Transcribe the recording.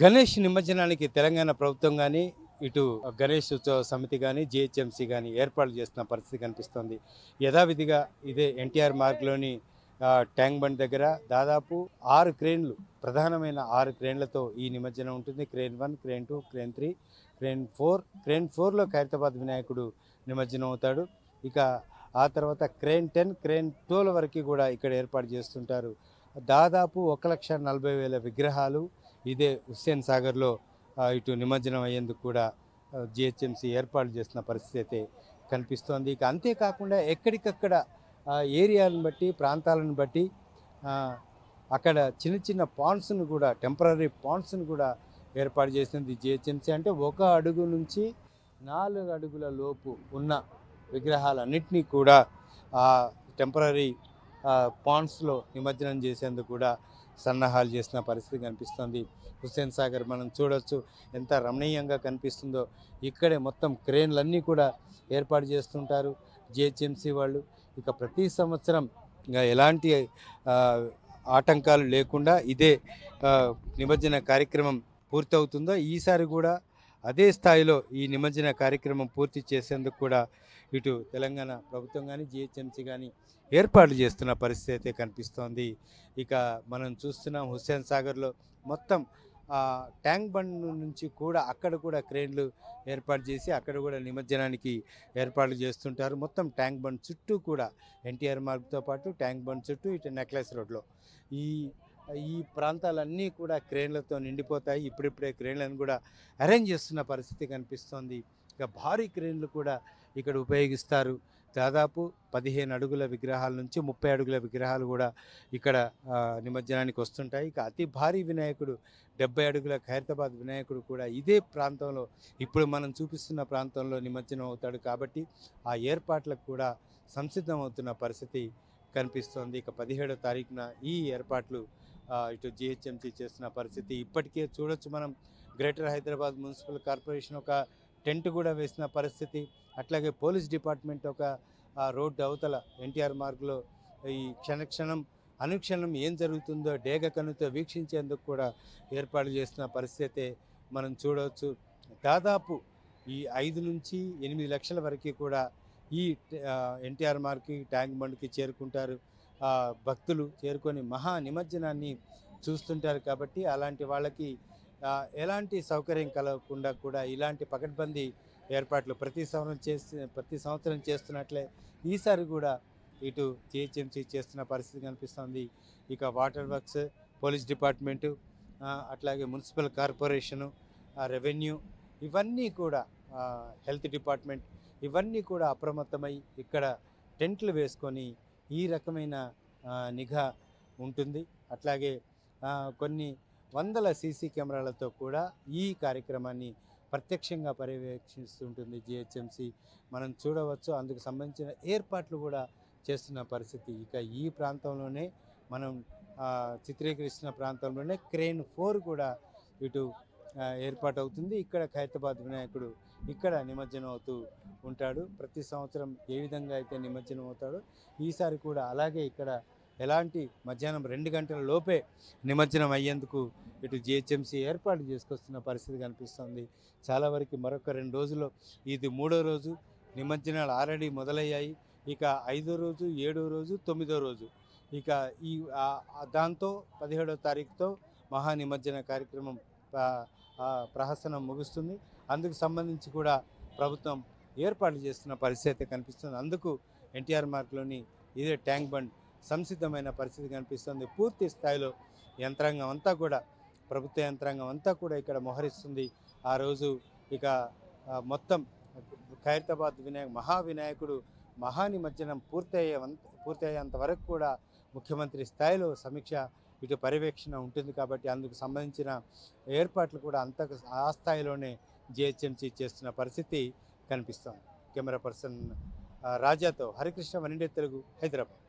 గణేష్ నిమజ్జనానికి తెలంగాణ ప్రభుత్వం కానీ ఇటు గణేష్ ఉత్సవ సమితి కానీ జిహెచ్ఎంసీ కానీ ఏర్పాట్లు చేస్తున్న పరిస్థితి కనిపిస్తోంది. యథావిధిగా ఇదే ఎన్టీఆర్ మార్గ్లోని ట్యాంక్ బండ్ దగ్గర దాదాపు ఆరు క్రేన్లు ప్రధానమైన ఆరు క్రేన్లతో ఈ నిమజ్జనం ఉంటుంది. Crane one crane two crane three crane four crane ఫోర్లో ఖైరతాబాద్ వినాయకుడు నిమజ్జనం అవుతాడు. ఇక ఆ తర్వాత క్రేన్ టెన్ క్రేన్ టూల వరకు కూడా ఇక్కడ ఏర్పాటు చేస్తుంటారు. దాదాపు ఒక లక్ష నలభై వేల విగ్రహాలు ఇదే హుస్సేన్ సాగర్లో ఇటు నిమజ్జనం అయ్యేందుకు కూడా జిహెచ్ఎంసీ ఏర్పాటు చేసిన పరిస్థితి అయితే కనిపిస్తోంది. ఇక అంతేకాకుండా ఎక్కడికక్కడ ఏరియాలను బట్టి ప్రాంతాలను బట్టి అక్కడ చిన్న చిన్న పాండ్స్ను కూడా టెంపరీ పాండ్స్ను కూడా ఏర్పాటు చేసింది జిహెచ్ఎంసీ. అంటే ఒక అడుగు నుంచి నాలుగు అడుగుల లోపు ఉన్న విగ్రహాలన్నింటినీ కూడా టెంపరీ పాండ్స్లో నిమజ్జనం చేసేందుకు కూడా సన్నాహాలు చేసిన పరిస్థితి కనిపిస్తుంది. హుస్సేన్ సాగర్ మనం చూడొచ్చు ఎంత రమణీయంగా కనిపిస్తుందో. ఇక్కడే మొత్తం క్రేన్లన్నీ కూడా ఏర్పాటు చేస్తుంటారు జిహెచ్ఎంసీ వాళ్ళు. ఇక ప్రతి సంవత్సరం ఎలాంటి ఆటంకాలు లేకుండా ఇదే నిమజ్జన కార్యక్రమం పూర్తవుతుందో ఈసారి కూడా అదే స్థాయిలో ఈ నిమజ్జన కార్యక్రమం పూర్తి చేసేందుకు కూడా ఇటు తెలంగాణ ప్రభుత్వం కానీ జిహెచ్ఎంసీ కానీ ఏర్పాట్లు చేస్తున్న పరిస్థితి అయితే కనిపిస్తోంది. ఇక మనం చూస్తున్నాం హుస్సేన్ సాగర్లో మొత్తం ట్యాంక్ బండ్ నుంచి కూడా అక్కడ కూడా క్రేన్లు ఏర్పాటు చేసి అక్కడ కూడా నిమజ్జనానికి ఏర్పాట్లు చేస్తుంటారు. మొత్తం ట్యాంక్ బండ్ చుట్టూ కూడా ఎన్టీఆర్ మార్గ్తో పాటు ట్యాంక్ బండ్ చుట్టూ ఇటు నెక్లెస్ రోడ్లో. ఈ ఈ ప్రాంతాలన్నీ కూడా క్రేన్లతో నిండిపోతాయి. ఇప్పుడిప్పుడే క్రేన్లను కూడా అరేంజ్ చేస్తున్న పరిస్థితి కనిపిస్తోంది. ఇక భారీ క్రేన్లు కూడా ఇక్కడ ఉపయోగిస్తారు. దాదాపు పదిహేను అడుగుల విగ్రహాల నుంచి ముప్పై అడుగుల విగ్రహాలు కూడా ఇక్కడ నిమజ్జనానికి వస్తుంటాయి. ఇక అతి భారీ వినాయకుడు డెబ్బై అడుగుల ఖైరతాబాద్ వినాయకుడు కూడా ఇదే ప్రాంతంలో ఇప్పుడు మనం చూపిస్తున్న ప్రాంతంలో నిమజ్జనం అవుతాడు కాబట్టి ఆ ఏర్పాట్లకు కూడా సంసిద్ధమవుతున్న పరిస్థితి కనిపిస్తోంది. ఇక పదిహేడో తారీఖున ఈ ఏర్పాట్లు ఇటు జిహెచ్ఎంసీ చేస్తున్న పరిస్థితి. ఇప్పటికే చూడొచ్చు మనం గ్రేటర్ హైదరాబాద్ మున్సిపల్ కార్పొరేషన్ ఒక టెంట్ కూడా వేసిన పరిస్థితి. అట్లాగే పోలీస్ డిపార్ట్మెంట్ ఒక రోడ్డు అవతల ఎన్టీఆర్ మార్గ్లో ఈ క్షణక్షణం అనుక్షణం ఏం జరుగుతుందో డేగ కనుతో వీక్షించేందుకు కూడా ఏర్పాటు చేస్తున్న పరిస్థితి మనం చూడవచ్చు. దాదాపు ఈ ఐదు నుంచి ఎనిమిది లక్షల వరకు కూడా ఈ ఎన్టీఆర్ మార్కి ట్యాంక్ బండ్కి చేరుకుంటారు. ఆ, భక్తులు చేరుకొని మహా నిమజ్జనాన్ని చూస్తుంటారు కాబట్టి అలాంటి వాళ్ళకి ఎలాంటి సౌకర్యం కలగకుండా కూడా ఇలాంటి పకడ్బందీ ఏర్పాట్లు ప్రతి సంవత్సరం చేసి ప్రతి సంవత్సరం చేస్తున్నట్లే ఈసారి కూడా ఇటు జిహెచ్ఎంసీ చేస్తున్న పరిస్థితి కనిపిస్తుంది. ఇక వాటర్ వర్క్స్ పోలీస్ డిపార్ట్మెంటు అట్లాగే మున్సిపల్ కార్పొరేషను రెవెన్యూ ఇవన్నీ కూడా హెల్త్ డిపార్ట్మెంట్ ఇవన్నీ కూడా అప్రమత్తమై ఇక్కడ టెంట్లు వేసుకొని ఈ రకమైన నిఘా ఉంటుంది. అట్లాగే కొన్ని వందల సీసీ కెమెరాలతో కూడా ఈ కార్యక్రమాన్ని ప్రత్యక్షంగా పర్యవేక్షిస్తుంటుంది జిహెచ్ఎంసి. మనం చూడవచ్చు అందుకు సంబంధించిన ఏర్పాట్లు కూడా చేస్తున్న పరిస్థితి. ఇక ఈ ప్రాంతంలోనే మనం చిత్రీకరిస్తున్న ప్రాంతంలోనే క్రేన్ ఫోర్ కూడా ఇటు ఏర్పాటు అవుతుంది ఇక్కడ ఖైరతాబాద్ వినాయకుడు ఇక్కడ నిమజ్జనం అవుతూ ఉంటాడు. ప్రతి సంవత్సరం ఏ విధంగా అయితే నిమజ్జనం అవుతాడో ఈసారి కూడా అలాగే ఇక్కడ ఎలాంటి మధ్యాహ్నం రెండు గంటల లోపే నిమజ్జనం అయ్యేందుకు ఇటు జిహెచ్ఎంసీ ఏర్పాటు చేసుకొస్తున్న పరిస్థితి కనిపిస్తుంది. చాలా వరకు మరొక రెండు రోజుల్లో ఇది మూడో రోజు నిమజ్జనాలు ఆల్రెడీ మొదలయ్యాయి. ఇక ఐదో రోజు ఏడో రోజు తొమ్మిదో రోజు. ఇక ఈ దాంతో పదిహేడో తారీఖుతో మహా నిమజ్జన కార్యక్రమం ప్రహసనం ముగుస్తుంది. అందుకు సంబంధించి కూడా ప్రభుత్వం ఏర్పాట్లు చేస్తున్న పరిస్థితి కనిపిస్తుంది. అందుకు ఎన్టీఆర్ మార్క్లోని ఇదే ట్యాంక్ బండ్ సంసిద్ధమైన పరిస్థితి కనిపిస్తుంది. పూర్తి స్థాయిలో యంత్రాంగం అంతా కూడా ప్రభుత్వ యంత్రాంగం అంతా కూడా ఇక్కడ మోహరిస్తుంది. ఆ రోజు ఇక మొత్తం ఖైరతాబాద్ వినాయక మహా వినాయకుడు మహా నిమజ్జనం పూర్తయ్యే పూర్తయ్యేంత వరకు కూడా ముఖ్యమంత్రి స్థాయిలో సమీక్ష ఇటు పర్యవేక్షణ ఉంటుంది కాబట్టి అందుకు సంబంధించిన ఏర్పాట్లు కూడా అంత ఆ స్థాయిలోనే జిహెచ్ఎంసీ చేస్తున్న పరిస్థితి కనిపిస్తోంది. కెమెరా పర్సన్ రాజాతో హరికృష్ణ వనిండే తెలుగు హైదరాబాద్.